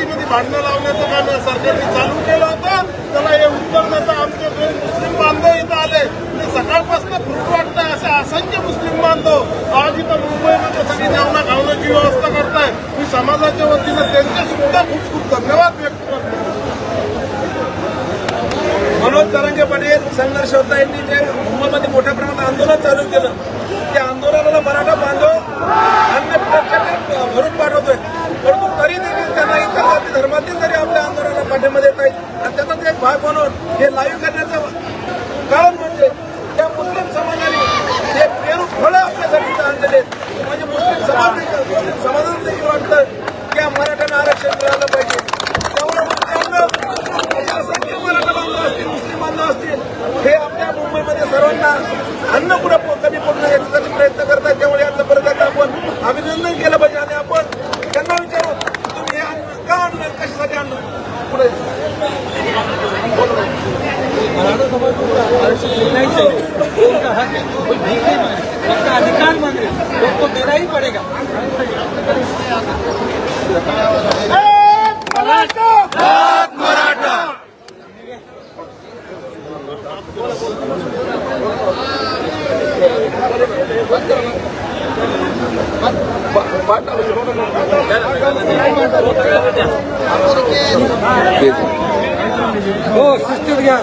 जाती भांडणं लावण्याचं काम या सरकारने चालू केलं होतं. त्याला हे उत्तर देता आमचे दोन मुस्लिम बांधव इथं आले. ते सकाळपासून फुट वाटतंय असे असंख्य मुस्लिम बांधव आज इथं मुंबईमध्ये सगळी जेवणा खावण्याची व्यवस्था करताय मी समाजाच्या वतीनं त्यांचे सुद्धा खूप खूप धन्यवाद व्यक्त करतो मनोज तरंगे पाटील संघर्ष होता यांनी जे मुंबईमध्ये मोठ्या प्रमाणात आंदोलन चालू केलं त्या आंदोलनाला मराठा बांधव अन्य प्रत्येक भरून पाठवतोय परंतु तरी देखील त्यांना इतर जाती धर्मातील तरी आपल्या आंदोलनाला पाठिंबा देत आहेत आणि त्याचाच एक भाग म्हणून हे लाईव्ह करण्याचं कारण म्हणजे त्या मुस्लिम समाजाने जे पेरू फळं आपल्यासाठी दान दिले आहेत. म्हणजे मुस्लिम समाज मुस्लिम समाजाला देखील वाटतं की या मराठ्यांना आरक्षण मिळालं पाहिजे त्यामुळे मराठा बांधव असतील मुस्लिम बांधव असतील हे आपल्या मुंबईमध्ये सर्वांना अन्नपुरा कुठं पो- कमी पडणं याच्यासाठी प्रयत्न करतात त्यामुळे याचं परत एकदा आपण अभिनंदन केलं पाहिजे आणि आपण त्यांना विचारू तुम्ही हे अन्न का आणलं कशासाठी आणलं पुढे अधिकार मांग रहे हैं, तो देना ही पड़ेगा हो शिस्तीत घ्या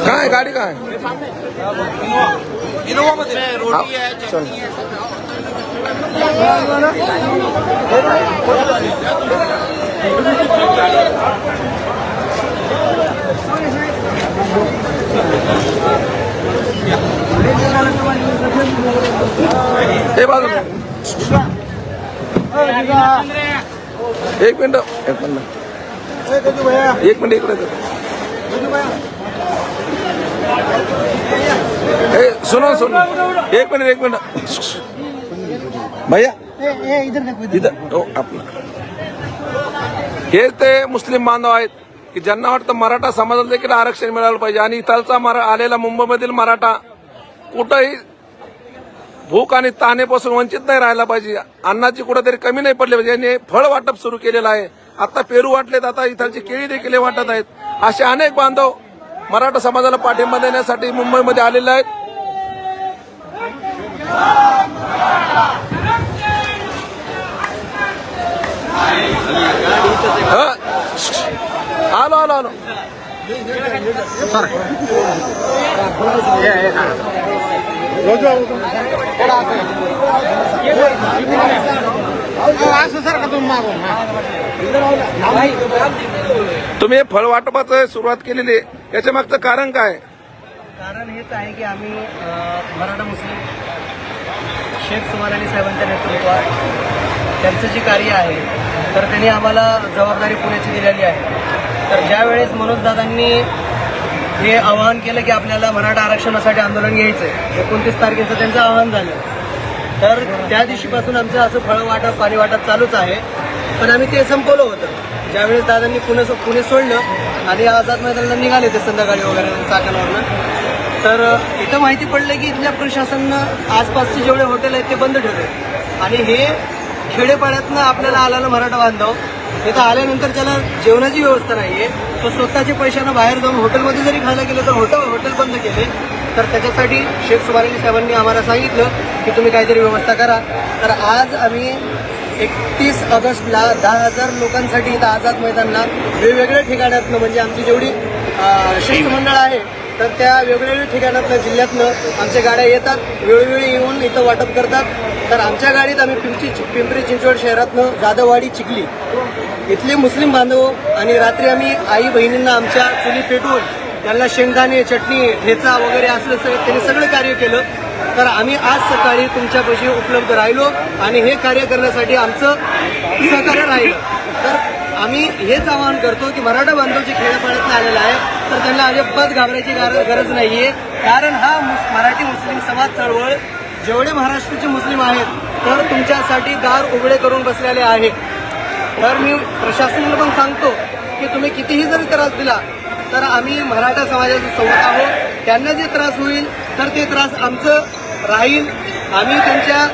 काय गाडी काय इनोवामध्ये रोटी आहे हे बाजू एक मिनिट एक मिनिट. एक मिनिट इकडे ए सुनो सुनो. एक मिनिट एक मिनिट. भैया? इधर हो आपलं हेच ते मुस्लिम बांधव आहेत की ज्यांना वाटतं मराठा समाजाला देखील आरक्षण मिळालं पाहिजे. आणि इथलचा मरा आलेला मुंबईमधील मराठा कुठंही भूक आणि तानेपासून वंचित नाही राहायला पाहिजे. अन्नाची कुठेतरी कमी नाही पडली पाहिजे. यांनी फळ वाटप सुरू केलेलं आहे. आता पेरू वाटलेत आता इथलची केळी देखील वाटत आहेत. असे अनेक बांधव मराठा समाजाला पाठिंबा देण्यासाठी मुंबईमध्ये आलेले आहेत. आलो आलो आलो. तुम्ही फळ वाटपाचं सुरुवात केलेली आहे. याच्या मागचं कारण काय? कारण हेच आहे की आम्ही मराठा मुस्लिम शेख सुमार अली साहेबांच्या नेतृत्वात त्यांचं जे कार्य आहे तर त्यांनी आम्हाला जबाबदारी पुण्याची दिलेली आहे. तर ज्यावेळेस मनोजदादांनी हे आवाहन केलं की आपल्याला मराठा आरक्षणासाठी आंदोलन घ्यायचं आहे एकोणतीस तारखेचं त्यांचं आवाहन झालं. तर त्या दिवशीपासून आमचं असं फळं वाटप पाणी वाटप चालूच आहे. पण आम्ही ते संपवलं होतं. ज्यावेळेस दादांनी पुणे पुणे सोडलं आणि आझाद मैदानाला निघाले ते संध्याकाळी वगैरे चाकणवरनं. तर इथं माहिती पडलं की इथल्या प्रशासनानं आसपासचे जेवढे हॉटेल आहेत ते बंद ठेवले. आणि हे खेडेपाड्यातनं आपल्याला आलेलं मराठा बांधव तिथं आल्यानंतर त्याला जेवणाची व्यवस्था नाहीये. तो स्वतःच्या पैशानं बाहेर जाऊन हॉटेलमध्ये जरी खायला गेलं तर हॉटेल हॉटेल बंद केले. तर त्याच्यासाठी शेख सुभाष साहेबांनी आम्हाला सांगितलं की तुम्ही काहीतरी व्यवस्था करा. तर आज आम्ही एकतीस ऑगस्टला दहा हजार लोकांसाठी इथं आझाद मैदानला वेगवेगळ्या ठिकाणातनं म्हणजे आमची जेवढी शिष्टमंडळ आहे तर त्या वेगवेगळ्या ठिकाणातनं जिल्ह्यातनं आमच्या गाड्या येतात वेळोवेळी येऊन इथं वाटप करतात. तर आमच्या गाडीत आम्ही पिंपरी पिंपरी चिंचवड शहरातनं जाधववाडी चिखली. इथले मुस्लिम बांधव आणि रात्री आम्ही आई बहिणींना आमच्या चुली पेटवून त्यांना शेंगदाणे चटणी ठेचा वगैरे असलं सगळं त्यांनी सगळं कार्य केलं. तर आम्ही आज सकाळी तुमच्यापाशी उपलब्ध राहिलो आणि हे कार्य करण्यासाठी आमचं सहकार्य राहिलं. तर आम्ही हेच आवाहन करतो की मराठा बांधव जे खेड्यापाड्यातनं आलेलं आहे तर त्यांना अजिबात घाबरायची गरज नाहीये. कारण हा मराठी मुस्लिम समाज चळवळ जेवढे महाराष्ट्राचे मुस्लिम आहेत तर तुमच्यासाठी दार उघडे करून बसलेले आहेत तर मी प्रशासनाला पण सांगतो की तुम्ही कितीही जरी त्रास दिला तर आम्ही मराठा समाजाचे सोबत आहोत. त्यांना जे त्रास होईल तर ते त्रास आमचं राहील. आम्ही त्यांच्या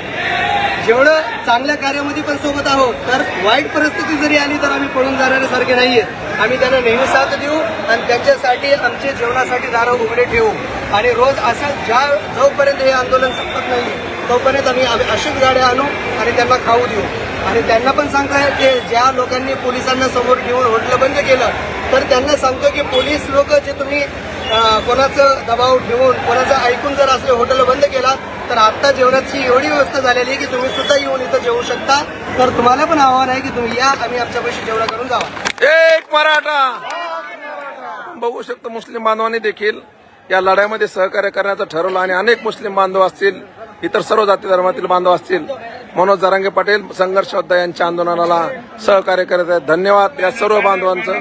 जेवढं चांगल्या कार्यामध्ये पण सोबत आहोत तर वाईट परिस्थिती जरी आली तर आम्ही पळून जाणाऱ्यासारखे आहे आम्ही त्यांना नेहमी साथ देऊ आणि त्यांच्यासाठी आमचे जेवणासाठी दारं उघडे ठेवू. आणि रोज असं ज्या जोपर्यंत हे आंदोलन संपत नाही तोपर्यंत आम्ही आम्ही अशीच गाड्या आणू आणि त्यांना खाऊ देऊ. आणि त्यांना पण सांगताय की ज्या लोकांनी पोलिसांना समोर घेऊन होटलं बंद केलं तर त्यांना सांगतो की पोलीस लोक जे तुम्ही कोणाचं दबाव ठेवून कोणाचं ऐकून जर असले हॉटेल बंद केला तर आत्ता जेवणाची एवढी व्यवस्था झालेली आहे की तुम्ही सुद्धा येऊन इथं जेवू शकता. तर तुम्हाला पण आव्हान आहे की तुम्ही या आम्ही आमच्या पैसे जेवणा करून जावा. एक मराठा! बघू शकतो मुस्लिम बांधवांनी देखील या लढ्यामध्ये सहकार्य करण्याचं ठरवलं आणि अनेक मुस्लिम बांधव असतील इतर सर्व जाती धर्मातील बांधव असतील. मनोज जरांगे पाटील संघर्षयोद्धा यांच्या आंदोलनाला सहकार्य करत आहेत. धन्यवाद या सर्व बांधवांचं.